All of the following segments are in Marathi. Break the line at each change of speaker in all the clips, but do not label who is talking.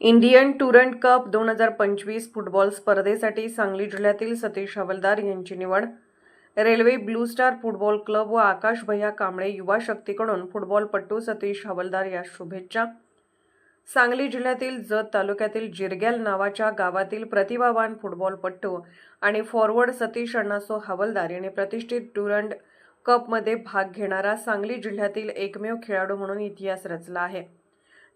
इंडियन टुरंट कप दोन हजार पंचवीस फुटबॉल स्पर्धेसाठी सांगली जिल्ह्यातील सतीश हवलदार यांची निवड. Railway Blue Star football club व आकाश भैया कांबळे युवा शक्तीकडून फुटबॉलपटू सतीश हवलदार या शुभेच्छा. सांगली जिल्ह्यातील जत तालुक्यातील जिरग्याल नावाच्या गावातील प्रतिभावान फुटबॉलपटू आणि फॉरवर्ड सतीश अण्णासो हवलदार यांनी प्रतिष्ठित टुरंट कपमध्ये भाग घेणारा सांगली जिल्ह्यातील एकमेव खेळाडू म्हणून इतिहास रचला आहे.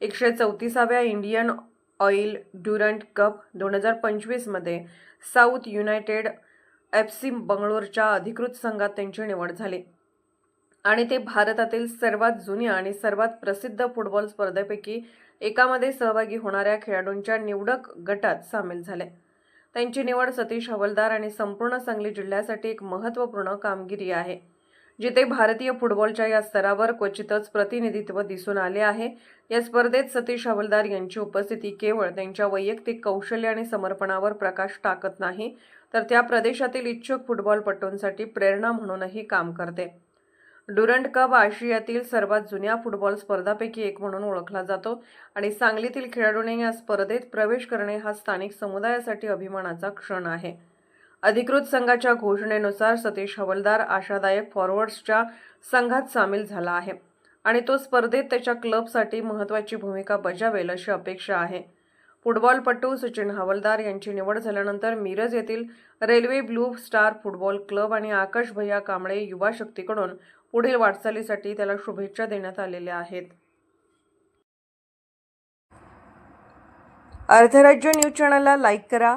एकशे चौतीसाव्या इंडियन ऑइल ड्युरंट कप दोन हजार पंचवीसमध्ये साऊथ युनायटेड एफ सी बंगळूरच्या अधिकृत संघात त्यांची निवड झाली. आणि ते भारतातील सर्वात जुन्या आणि सर्वात प्रसिद्ध फुटबॉल स्पर्धेपैकी एकामध्ये सहभागी होणाऱ्या खेळाडूंच्या निवडक गटात सामील झाले. त्यांची निवड सतीश हवलदार आणि संपूर्ण सांगली जिल्ह्यासाठी एक महत्त्वपूर्ण कामगिरी आहे. जिथे भारतीय फुटबॉलच्या या स्तरावर क्वचितच प्रतिनिधित्व दिसून आले आहे. या स्पर्धेत सतीश हवलदार यांची उपस्थिती केवळ त्यांच्या वैयक्तिक कौशल्य आणि समर्पणावर प्रकाश टाकत नाही तर त्या प्रदेशातील इच्छुक फुटबॉलपटूंसाठी प्रेरणा म्हणूनही काम करते. डुरंट कप आशियातील सर्वात जुन्या फुटबॉल स्पर्धांपैकी एक म्हणून ओळखला जातो आणि सांगलीतील खेळाडूंनी या स्पर्धेत प्रवेश करणे हा स्थानिक समुदायासाठी अभिमानाचा क्षण आहे. अधिकृत संघाच्या घोषणेनुसार सतीश हवलदार आशादायक फॉरवर्ड्सच्या संघात सामील झाला आहे आणि तो स्पर्धेत त्याच्या क्लबसाठी महत्त्वाची भूमिका बजावेल अशी अपेक्षा आहे. फुटबॉलपटू सचिन हवलदार यांची निवड झाल्यानंतर मिरज येथील railway Blue Star football club आणि आकाश भैया कांबळे युवा शक्तीकडून पुढील वाटचालीसाठी त्याला शुभेच्छा देण्यात आलेल्या आहेत. अर्धराज्य न्यूज चॅनलला लाईक करा